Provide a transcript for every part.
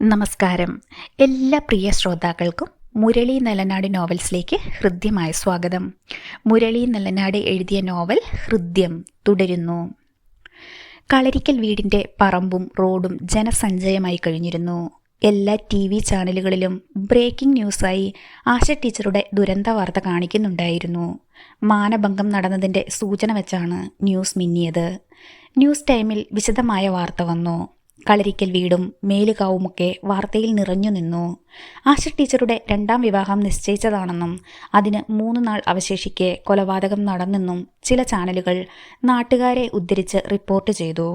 നമസ്കാരം. എല്ലാ പ്രിയ ശ്രോതാക്കൾക്കും മുരളി നല്ലനാട് നോവൽസിലേക്ക് ഹൃദ്യമായ സ്വാഗതം. മുരളി നല്ലനാട് എഴുതിയ നോവൽ ഹൃദ്യം തുടരുന്നു. കളരിക്കൽ വീടിന്റെ പറമ്പും റോഡും ജനസഞ്ചയമായി കഴിഞ്ഞിരുന്നു. എല്ലാ ടി വി ചാനലുകളിലും ബ്രേക്കിംഗ് ന്യൂസായി ആശ ടീച്ചറുടെ ദുരന്ത വാർത്ത കാണിക്കുന്നുണ്ടായിരുന്നു. മാനഭംഗം നടന്നതിന്റെ സൂചന വെച്ചാണ് ന്യൂസ് മിന്നിയത്. ന്യൂസ് ടൈമിൽ വിശദമായ വാർത്ത വന്നു. കളരിക്കൽ വീടും മേലുകാവുമൊക്കെ വാർത്തയിൽ നിറഞ്ഞു നിന്നു. ആശ ടീച്ചറുടെ രണ്ടാം വിവാഹം നിശ്ചയിച്ചതാണെന്നും അതിന് മൂന്ന് നാൾ അവശേഷിക്കെ കൊലപാതകം നടന്നെന്നും ചില ചാനലുകൾ നാട്ടുകാരെ ഉദ്ധരിച്ച് റിപ്പോർട്ട് ചെയ്തു.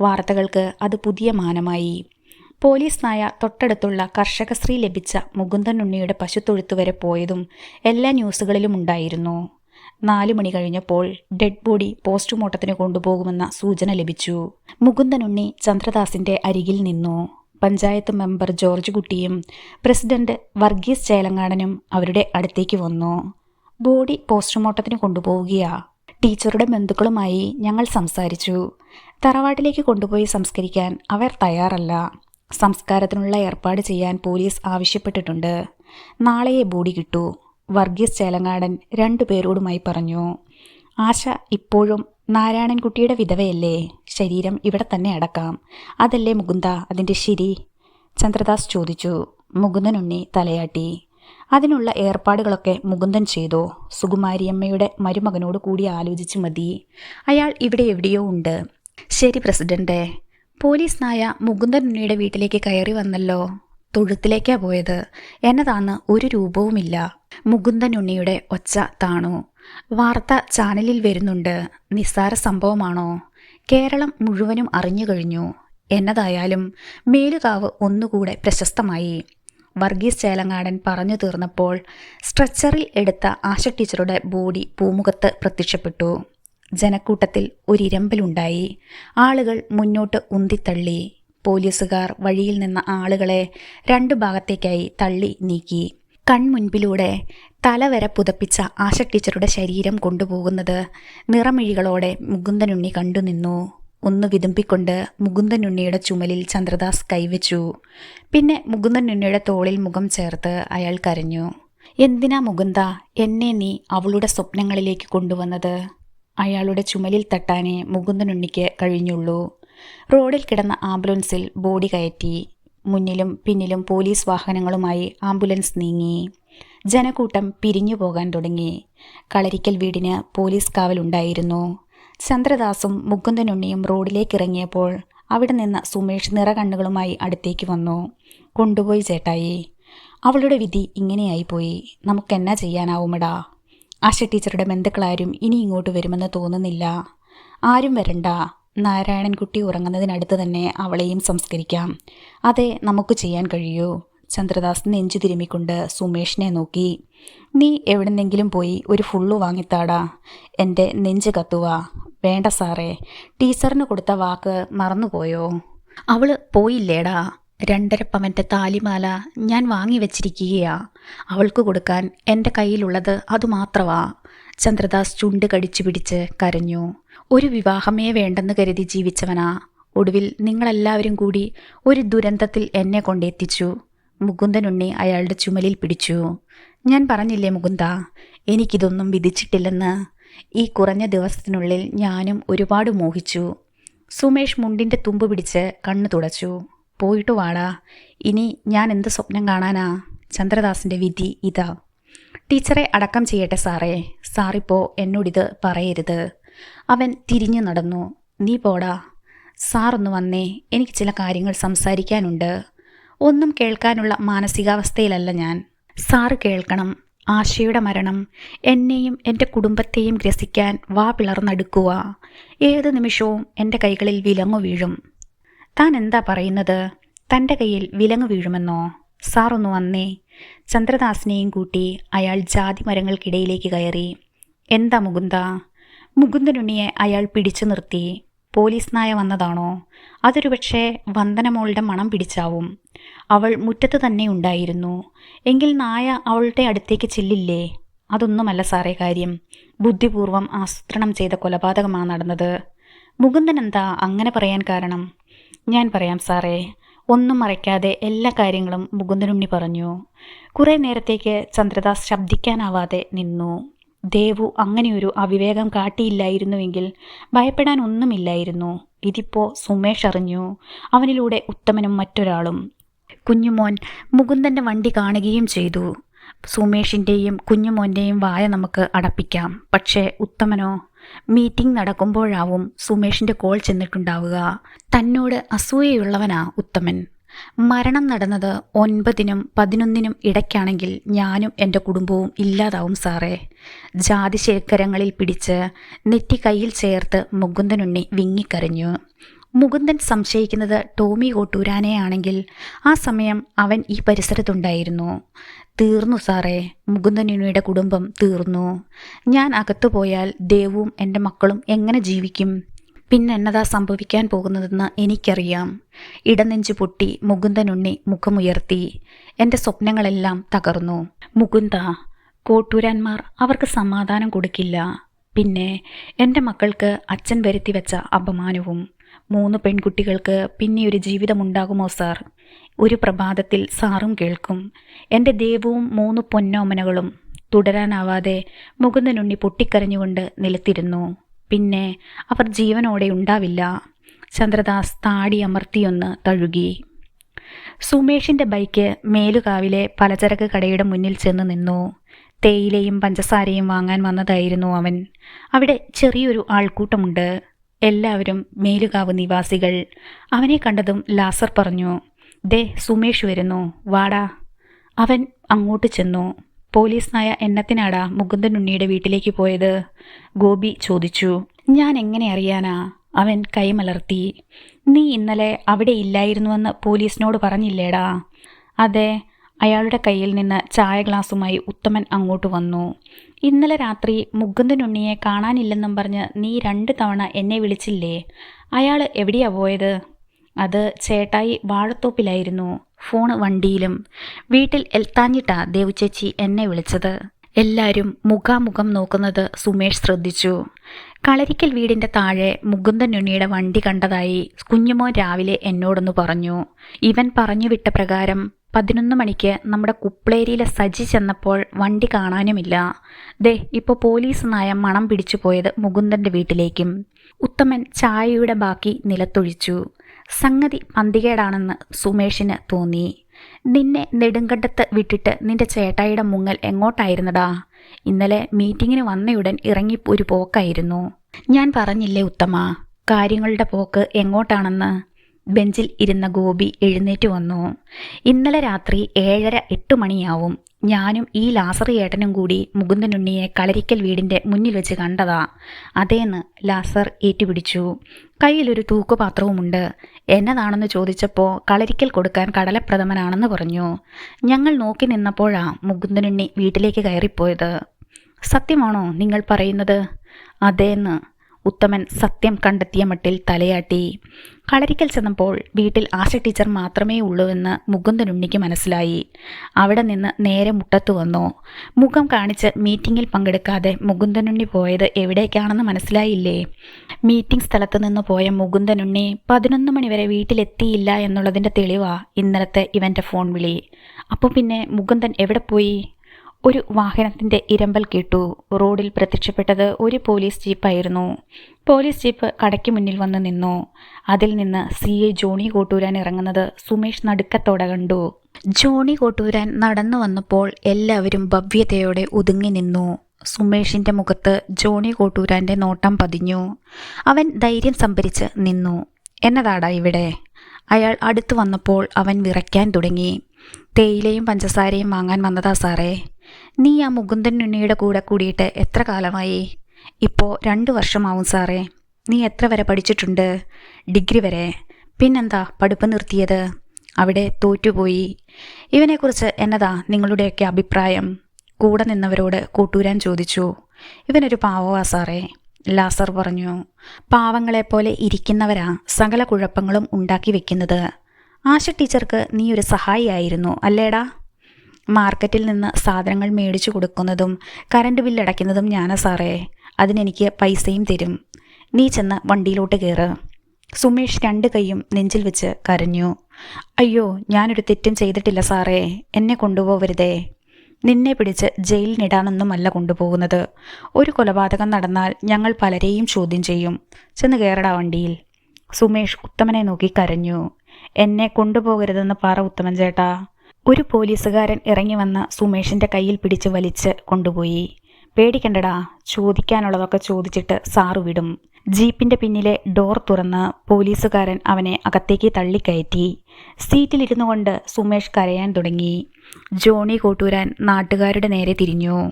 വാർത്തകൾക്ക് അത് പുതിയ മാനമായി. പോലീസ് നായ തൊട്ടടുത്തുള്ള കർഷക സ്ത്രീ ലഭിച്ച മുകുന്ദൻ ഉണ്ണിയുടെ പശുത്തൊഴുത്തുവരെ പോയതും എല്ലാ ന്യൂസുകളിലും ഉണ്ടായിരുന്നു. നാലു മണി കഴിഞ്ഞപ്പോൾ ഡെഡ് ബോഡി പോസ്റ്റ്മോർട്ടത്തിന് കൊണ്ടുപോകുമെന്ന സൂചന ലഭിച്ചു. മുകുന്ദനുണ്ണി ചന്ദ്രദാസിന്റെ അരികിൽ നിന്നു. പഞ്ചായത്ത് മെമ്പർ ജോർജ് കുട്ടിയും പ്രസിഡന്റ് വർഗീസ് ചേലങ്ങാടനും അവരുടെ അടുത്തേക്ക് വന്നു. ബോഡി പോസ്റ്റ്മോർട്ടത്തിന് കൊണ്ടുപോവുകയാ. ടീച്ചറുടെ ബന്ധുക്കളുമായി ഞങ്ങൾ സംസാരിച്ചു. തറവാട്ടിലേക്ക് കൊണ്ടുപോയി സംസ്കരിക്കാൻ അവർ തയ്യാറല്ല. സംസ്കാരത്തിനുള്ള ഏർപ്പാട് ചെയ്യാൻ പോലീസ് ആവശ്യപ്പെട്ടിട്ടുണ്ട്. നാളെയെ ബോഡി കിട്ടൂ. വർഗീസ് ചേലങ്ങാടൻ രണ്ടുപേരോടുമായി പറഞ്ഞു ആശ ഇപ്പോഴും നാരായണൻകുട്ടിയുടെ വിധവയല്ലേ? ശരീരം ഇവിടെ തന്നെ അടക്കാം. അതല്ലേ മുകുന്ദ അതിന്റെ ശരി? ചന്ദ്രദാസ് ചോദിച്ചു. മുകുന്ദനുണ്ണി തലയാട്ടി. അതിനുള്ള ഏർപ്പാടുകളൊക്കെ മുകുന്ദൻ ചെയ്തു? സുകുമാരിയമ്മയുടെ മരുമകനോട് കൂടി ആലോചിച്ച് മതി. അയാൾ ഇവിടെ എവിടെയോ ഉണ്ട്. ശരി പ്രസിഡന്റെ പോലീസ് നായ മുകുന്ദനുണ്ണിയുടെ വീട്ടിലേക്ക് കയറി വന്നല്ലോ. തൊഴുത്തിലേക്കാ പോയത്. എന്നതാന്ന് ഒരു രൂപവുമില്ല. മുകുന്ദനുണ്ണിയുടെ ഒച്ച താണു. വാർത്ത ചാനലിൽ വരുന്നുണ്ട്. നിസ്സാര സംഭവമാണോ? കേരളം മുഴുവനും അറിഞ്ഞു കഴിഞ്ഞു. എന്നതായാലും മേലുകാവ് ഒന്നുകൂടെ പ്രശസ്തമായി. വർഗീസ് ചേലങ്ങാടൻ പറഞ്ഞു തീർന്നപ്പോൾ സ്ട്രെച്ചറിൽ എടുത്ത ആശ ടീച്ചറുടെ ബോഡി പൂമുഖത്ത് പ്രത്യക്ഷപ്പെട്ടു. ജനക്കൂട്ടത്തിൽ ഒരിരമ്പലുണ്ടായി. ആളുകൾ മുന്നോട്ട് ഉന്തിത്തള്ളി. പോലീസുകാർ വഴിയിൽ നിന്ന ആളുകളെ രണ്ടു ഭാഗത്തേക്കായി തള്ളി നീക്കി. കൺമുൻപിലൂടെ തലവരെ പുതപ്പിച്ച ആശ ടീച്ചറുടെ ശരീരം കൊണ്ടുപോകുന്നത് നിറമിഴികളോടെ മുകുന്ദനുണ്ണി കണ്ടുനിന്നു ഒന്ന് വിതുമ്പിക്കൊണ്ട് മുകുന്ദനുണ്ണിയുടെ ചുമലിൽ ചന്ദ്രദാസ് കൈവച്ചു. പിന്നെ മുകുന്ദനുണ്ണിയുടെ തോളിൽ മുഖം ചേർത്ത് അയാൾ കരഞ്ഞു. എന്തിനാ മുകുന്ദ എന്നെ നീ അവളുടെ സ്വപ്നങ്ങളിലേക്ക് കൊണ്ടുവന്നത്? അയാളുടെ ചുമലിൽ തട്ടാനേ മുകുന്ദനുണ്ണിക്ക് കഴിഞ്ഞുള്ളൂ. റോഡിൽ കിടന്ന ആംബുലൻസിൽ ബോഡി കയറ്റി. മുന്നിലും പിന്നിലും പോലീസ് വാഹനങ്ങളുമായി ആംബുലൻസ് നീങ്ങി. ജനക്കൂട്ടം പിരിഞ്ഞു പോകാൻ തുടങ്ങി. കളരിക്കൽ വീടിന് പോലീസ് കാവലുണ്ടായിരുന്നു ചന്ദ്രദാസും മുകുന്ദനുണ്ണിയും റോഡിലേക്ക് ഇറങ്ങിയപ്പോൾ അവിടെ നിന്ന് സുമേഷ് നിറകണ്ണുകളുമായി അടുത്തേക്ക് വന്നു. കൊണ്ടുപോയി ചേട്ടായി. അവളുടെ വിധി ഇങ്ങനെയായിപ്പോയി. നമുക്കെന്നാ ചെയ്യാനാവുമടാ. ആശ ടീച്ചറുടെ ബന്ധുക്കളാരും ഇനി ഇങ്ങോട്ട് വരുമെന്ന് തോന്നുന്നില്ല. ആരും വരണ്ട. നാരായണൻകുട്ടി ഉറങ്ങുന്നതിനടുത്ത് തന്നെ അവളെയും സംസ്കരിക്കാം. അതെ നമുക്ക് ചെയ്യാൻ കഴിയൂ. ചന്ദ്രദാസ് നെഞ്ചു തിരുമ്മിക്കൊണ്ട് സുമേഷിനെ നോക്കി. നീ എവിടെന്നെങ്കിലും പോയി ഒരു ഫുള്ളു വാങ്ങിത്താടാ. എന്റെ നെഞ്ച് കത്തുവാ. വേണ്ട സാറേ ടീച്ചറിന് കൊടുത്ത വാക്ക് മറന്നുപോയോ? അവൾ പോയില്ലേടാ. രണ്ടര പവന്റെ താലിമാല ഞാൻ വാങ്ങി വച്ചിരിക്കുകയാ. അവൾക്ക് കൊടുക്കാൻ എന്റെ കയ്യിലുള്ളത് അതുമാത്രവാ ചന്ദ്രദാസ് ചുണ്ട് കടിച്ചു പിടിച്ച് കരഞ്ഞു. ഒരു വിവാഹമേ വേണ്ടെന്ന് കരുതി ജീവിച്ചവനാ. ഒടുവിൽ നിങ്ങളെല്ലാവരും കൂടി ഒരു ദുരന്തത്തിൽ എന്നെ കൊണ്ടെത്തിച്ചു. മുകുന്ദനുണ്ണി അയാളുടെ ചുമലിൽ പിടിച്ചു. ഞാൻ പറഞ്ഞില്ലേ മുകുന്ദ എനിക്കിതൊന്നും വിധിച്ചിട്ടില്ലെന്ന്. ഈ കുറഞ്ഞ ദിവസത്തിനുള്ളിൽ ഞാനും ഒരുപാട് മോഹിച്ചു. സുമേഷ് മുണ്ടിന്റെ തുമ്പ് പിടിച്ച് കണ്ണു തുടച്ചു. പോയിട്ട് വാടാ. ഇനി ഞാൻ എന്ത് സ്വപ്നം കാണാനാ? ചന്ദ്രദാസിന്റെ വിധി ഇതാ. ടീച്ചറെ അടക്കം ചെയ്യട്ടെ സാറേ. സാറിപ്പോ എന്നോടിത് പറയരുത്. അവൻ തിരിഞ്ഞു നടന്നു. നീ പോടാ. സാറൊന്ന് വന്നേ. എനിക്ക് ചില കാര്യങ്ങൾ സംസാരിക്കാനുണ്ട്. ഒന്നും കേൾക്കാനുള്ള മാനസികാവസ്ഥയിലല്ല ഞാൻ. സാറ് കേൾക്കണം. ആശയുടെ മരണം എന്നെയും എന്റെ കുടുംബത്തെയും ഗ്രസിക്കാൻ വാ പിളർന്നെടുക്കുക ഏത് നിമിഷവും എന്റെ കൈകളിൽ വിലങ്ങു വീഴും. താൻ എന്താ പറയുന്നത്? തന്റെ കയ്യിൽ വിലങ്ങു വീഴുമെന്നോ? സാറൊന്നു വന്നേ. ചന്ദ്രദാസിനെയും കൂട്ടി അയാൾ ജാതി മരങ്ങൾക്കിടയിലേക്ക് കയറി. എന്താ മുകുന്ദ? മുകുന്ദനുണ്ണിയെ അയാൾ പിടിച്ചു നിർത്തി. പോലീസ് നായ വന്നതാണോ? അതൊരു പക്ഷേ വന്ദനമോളുടെ മണം പിടിച്ചാവും. അവൾ മുറ്റത്ത് തന്നെ ഉണ്ടായിരുന്നു. എങ്കിൽ നായ അവളുടെ അടുത്തേക്ക് ചെല്ലില്ലേ? അതൊന്നുമല്ല സാറേ കാര്യം. ബുദ്ധിപൂർവം ആസൂത്രണം ചെയ്ത കൊലപാതകമാണ് നടന്നത്. മുകുന്ദൻ എന്താ അങ്ങനെ പറയാൻ കാരണം? ഞാൻ പറയാം സാറേ. ഒന്നും മറയ്ക്കാതെ എല്ലാ കാര്യങ്ങളും മുകുന്ദനുണ്ണി പറഞ്ഞു. കുറേ നേരത്തേക്ക് ചന്ദ്രദാസ് ശബ്ദിക്കാനാവാതെ നിന്നു. ദേവു അങ്ങനെയൊരു അവിവേകം കാട്ടിയില്ലായിരുന്നുവെങ്കിൽ ഭയപ്പെടാൻ ഒന്നുമില്ലായിരുന്നു. ഇതിപ്പോ സുമേഷ് അറിഞ്ഞു. അവനിലൂടെ ഉത്തമനും മറ്റൊരാളും. കുഞ്ഞുമോൻ മുകുന്ദന്റെ വണ്ടി കാണുകയും ചെയ്തു. സുമേഷിന്റെയും കുഞ്ഞുമോന്റെയും വായ നമുക്ക് അടപ്പിക്കാം. പക്ഷേ ഉത്തമനോ മീറ്റിംഗ് നടക്കുമ്പോഴാവും സുമേഷിന്റെ കോൾ ചെന്നിട്ടുണ്ടാവുക. തന്നോട് അസൂയയുള്ളവനാ ഉത്തമൻ. മരണം നടന്നത് ഒൻപതിനും പതിനൊന്നിനും ഇടയ്ക്കാണെങ്കിൽ ഞാനും എന്റെ കുടുംബവും ഇല്ലാതാവും സാറേ. ജാതി ശേഖരങ്ങളിൽ പിടിച്ച് നെറ്റി കയ്യിൽ ചേർത്ത് മുകുന്ദനുണ്ണി വിങ്ങിക്കരഞ്ഞു. മുകുന്ദൻ സംശയിക്കുന്നത് ടോമി കോട്ടൂരാനെയാണെങ്കിൽ ആ സമയം അവൻ ഈ പരിസരത്തുണ്ടായിരുന്നു. തീർന്നു സാറേ. മുകുന്ദനുണ്ണിയുടെ കുടുംബം തീർന്നു. ഞാൻ അകത്തു പോയാൽ ദേവും എന്റെ മക്കളും എങ്ങനെ ജീവിക്കും? പിന്നെ പിന്നെന്നതാ സംഭവിക്കാൻ പോകുന്നതെന്ന് എനിക്കറിയാം. ഇടനെഞ്ചു പൊട്ടി മുകുന്ദനുണ്ണി മുഖമുയർത്തി. എന്റെ സ്വപ്നങ്ങളെല്ലാം തകർന്നു. മുകുന്ദ കോട്ടൂരാന്മാർ അവർക്ക് സമാധാനം കൊടുക്കില്ല. പിന്നെ എന്റെ മക്കൾക്ക് അച്ഛൻ വരുത്തി വെച്ച അപമാനവും മൂന്ന് പെൺകുട്ടികൾക്ക് പിന്നെ ഒരു ജീവിതമുണ്ടാകുമോ സാർ? ഒരു പ്രഭാതത്തിൽ സാറും കേൾക്കും. എന്റെ ദേവവും മൂന്ന് പൊന്നോമനകളും തുടരാനാവാതെ മുകുന്ദനുണ്ണി പൊട്ടിക്കരഞ്ഞുകൊണ്ട് നിലത്തിരുന്നു. പിന്നെ അവർ ജീവനോടെ ഉണ്ടാവില്ല. ചന്ദ്രദാസ് താടി അമർത്തിയൊന്ന് തഴുകി. സുമേഷിന്റെ ബൈക്ക് മേലുകാവിലെ പലചരക്ക് കടയുടെ മുന്നിൽ ചെന്ന് നിന്നു. തേയിലയും പഞ്ചസാരയും വാങ്ങാൻ വന്നതായിരുന്നു അവൻ. അവിടെ ചെറിയൊരു ആൾക്കൂട്ടമുണ്ട്. എല്ലാവരും മേലുകാവ് നിവാസികൾ. അവനെ കണ്ടതും ലാസർ പറഞ്ഞു ദേ സുമേഷ് വരുന്നു. വാടാ. അവൻ അങ്ങോട്ട് ചെന്നു. പോലീസായ എന്നത്തിനാടാ മുകുന്ദൻ ഉണ്ണിയുടെ വീട്ടിലേക്ക് പോയത്? ഗോപി ചോദിച്ചു. ഞാൻ എങ്ങനെ അറിയാനാ? അവൻ കൈമലർത്തി. നീ ഇന്നലെ അവിടെ ഇല്ലായിരുന്നുവെന്ന് പോലീസിനോട് പറഞ്ഞില്ലേടാ? അതെ അയാളുടെ കയ്യിൽ നിന്ന് ചായ ഗ്ലാസുമായി ഉത്തമൻ അങ്ങോട്ട് വന്നു. ഇന്നലെ രാത്രി മുകുന്ദനുണ്ണിയെ കാണാനില്ലെന്നും പറഞ്ഞ് നീ രണ്ട് തവണ എന്നെ വിളിച്ചില്ലേ? അയാൾ എവിടെയാ പോയത്? അത് ചേട്ടായി വാഴത്തോപ്പിലായിരുന്നു ഫോൺ വണ്ടിയിലും. വീട്ടിൽ എൽത്താഞ്ഞിട്ടാ ദേവുചേച്ചി എന്നെ വിളിച്ചത്. എല്ലാവരും മുഖാമുഖം നോക്കുന്നത് സുമേഷ് ശ്രദ്ധിച്ചു. കളരിക്കൽ വീടിന്റെ താഴെ മുകുന്ദൻ ഉണ്ണിയുടെ വണ്ടി കണ്ടതായി കുഞ്ഞുമോൻ രാവിലെ എന്നോടൊന്ന് പറഞ്ഞു. ഇവൻ പറഞ്ഞു വിട്ട പ്രകാരം പതിനൊന്ന് മണിക്ക് നമ്മുടെ കുപ്ലേരിയിലെ സജി ചെന്നപ്പോൾ വണ്ടി കാണാനുമില്ല. ദേ ഇപ്പോൾ പോലീസ് നായ മണം പിടിച്ചു പോയത് മുകുന്ദന്റെ വീട്ടിലേക്കും. ഉത്തമൻ ചായയുടെ ബാക്കി നിലത്തൊഴിച്ചു. സംഗതി പന്തികേടാണെന്ന് സുമേഷിന് തോന്നി. നിന്നെ നെടുങ്കണ്ടത്ത് വിട്ടിട്ട് നിന്റെ ചേട്ടായിയുടെ മുങ്ങൽ എങ്ങോട്ടായിരുന്നടാ? ഇന്നലെ മീറ്റിങ്ങിന് വന്നയുടൻ ഇറങ്ങി ഒരു പോക്കായിരുന്നു. ഞാൻ പറഞ്ഞില്ലേ ഉത്തമ കാര്യങ്ങളുടെ പോക്ക് എങ്ങോട്ടാണെന്ന്? ബെഞ്ചിൽ ഇരുന്ന ഗോപി എഴുന്നേറ്റ് വന്നു. ഇന്നലെ രാത്രി ഏഴര എട്ട് മണിയാവും. ഞാനും ഈ ലാസറി ഏട്ടനും കൂടി മുകുന്ദനുണ്ണിയെ കളരിക്കൽ വീടിന്റെ മുന്നിൽ വെച്ച് കണ്ടതാ. അതേന്ന് ലാസർ ഏറ്റുപിടിച്ചു. കയ്യിലൊരു തൂക്കുപാത്രവുമുണ്ട്. എന്നതാണെന്ന് ചോദിച്ചപ്പോൾ കളരിക്കൽ കൊടുക്കാൻ കടലപ്രഥമനാണെന്ന് പറഞ്ഞു. ഞങ്ങൾ നോക്കി നിന്നപ്പോഴാ മുകുന്ദനുണ്ണി വീട്ടിലേക്ക് കയറിപ്പോയത്. സത്യമാണോ നിങ്ങൾ പറയുന്നത്? അതേന്ന് ഉത്തമൻ സത്യം കണ്ടെത്തിയ മട്ടിൽ തലയാട്ടി. കളരിക്കൽ ചെന്നപ്പോൾ വീട്ടിൽ ആശ ടീച്ചർ മാത്രമേ ഉള്ളൂവെന്ന് മുകുന്ദനുണ്ണിക്ക് മനസ്സിലായി. അവിടെ നിന്ന് നേരെ മുട്ടത്തു വന്നു. മുഖം കാണിച്ച് മീറ്റിംഗിൽ പങ്കെടുക്കാതെ മുകുന്ദനുണ്ണി പോയത് എവിടേക്കാണെന്ന് മനസ്സിലായില്ലേ? മീറ്റിംഗ് സ്ഥലത്ത് നിന്ന് പോയ മുകുന്ദനുണ്ണി പതിനൊന്ന് മണിവരെ വീട്ടിലെത്തിയില്ല എന്നുള്ളതിന്റെ തെളിവാ ഇന്നലത്തെ ഇവന്റെ ഫോൺ വിളി. അപ്പോൾ പിന്നെ മുകുന്ദൻ എവിടെ പോയി? ഒരു വാഹനത്തിന്റെ ഇരമ്പൽ കേട്ടു. റോഡിൽ പ്രത്യക്ഷപ്പെട്ടത് ഒരു പോലീസ് ജീപ്പായിരുന്നു. പോലീസ് ജീപ്പ് കടയ്ക്ക് മുന്നിൽ വന്ന് നിന്നു. അതിൽ നിന്ന് സി. എ. ജോണി കോട്ടൂരാൻ ഇറങ്ങുന്നത് സുമേഷ് നടുക്കത്തോടെ കണ്ടു. ജോണി കോട്ടൂരാൻ നടന്നു വന്നപ്പോൾ എല്ലാവരും ഭവ്യതയോടെ ഒതുങ്ങി നിന്നു. സുമേഷിന്റെ മുഖത്ത് ജോണി കോട്ടൂരാന്റെ നോട്ടം പതിഞ്ഞു. അവൻ ധൈര്യം സംഭരിച്ച് നിന്നു. എന്നതാടാ ഇവിടെ? അയാൾ അടുത്തു വന്നപ്പോൾ അവൻ വിറയ്ക്കാൻ തുടങ്ങി. തേയിലയും പഞ്ചസാരയും വാങ്ങാൻ വന്നതാ സാറേ. നീ ആ മുകുന്ദൻ ഉണ്ണിയുടെ കൂടെ കൂടിയിട്ട് എത്ര കാലമായി? ഇപ്പോൾ രണ്ട് വർഷമാവും സാറേ. നീ എത്ര വരെ പഠിച്ചിട്ടുണ്ട്? ഡിഗ്രി വരെ. പിന്നെന്താ പഠിപ്പ് നിർത്തിയത്? അവിടെ തോറ്റുപോയി. ഇവനെക്കുറിച്ച് എന്നതാ നിങ്ങളുടെയൊക്കെ അഭിപ്രായം? കൂടെ നിന്നവരോട് കൂട്ടൂരാൻ ചോദിച്ചു. ഇവനൊരു പാവവാ സാറേ. ലാസർ പറഞ്ഞു പാവങ്ങളെപ്പോലെ ഇരിക്കുന്നവരാ സകല കുഴപ്പങ്ങളും ഉണ്ടാക്കി വെക്കുന്നത്. ആശ ടീച്ചർക്ക് നീ ഒരു സഹായിയായിരുന്നു അല്ലേടാ? മാർക്കറ്റിൽ നിന്ന് സാധനങ്ങൾ മേടിച്ചു കൊടുക്കുന്നതും കറണ്ട് ബില്ല് അടയ്ക്കുന്നതും ഞാനാ സാറേ. അതിനെനിക്ക് പൈസയും തരും. നീ ചെന്ന് വണ്ടിയിലോട്ട് കയറ് സുമേഷ് രണ്ട് കൈയും നെഞ്ചിൽ വെച്ച് കരഞ്ഞു. അയ്യോ ഞാനൊരു തെറ്റും ചെയ്തിട്ടില്ല സാറേ. എന്നെ കൊണ്ടുപോകരുതേ നിന്നെ പിടിച്ച് ജയിലിനിടാനൊന്നുമല്ല കൊണ്ടുപോകുന്നത്. ഒരു കൊലപാതകം നടന്നാൽ ഞങ്ങൾ പലരെയും ചോദ്യം ചെയ്യും. ചെന്ന് കയറടാ വണ്ടിയിൽ. സുമേഷ് ഉത്തമനെ നോക്കി കരഞ്ഞു. എന്നെ കൊണ്ടുപോകരുതെന്ന് പറ ഉത്തമൻ ചേട്ടാ. ഒരു പോലീസുകാരൻ ഇറങ്ങി വന്ന് സുമേഷിന്റെ കയ്യിൽ പിടിച്ച് വലിച്ച് കൊണ്ടുപോയി. പേടിക്കണ്ടടാ ചോദിക്കാനുള്ളതൊക്കെ ചോദിച്ചിട്ട് സാറു വിടും. ജീപ്പിന്റെ പിന്നിലെ ഡോർ തുറന്ന് പോലീസുകാരൻ അവനെ അകത്തേക്ക് തള്ളിക്കയറ്റി. സീറ്റിലിരുന്നു കൊണ്ട് സുമേഷ് കരയാൻ തുടങ്ങി. ജോണി കോട്ടൂരാൻ നാട്ടുകാരുടെ നേരെ തിരിഞ്ഞു.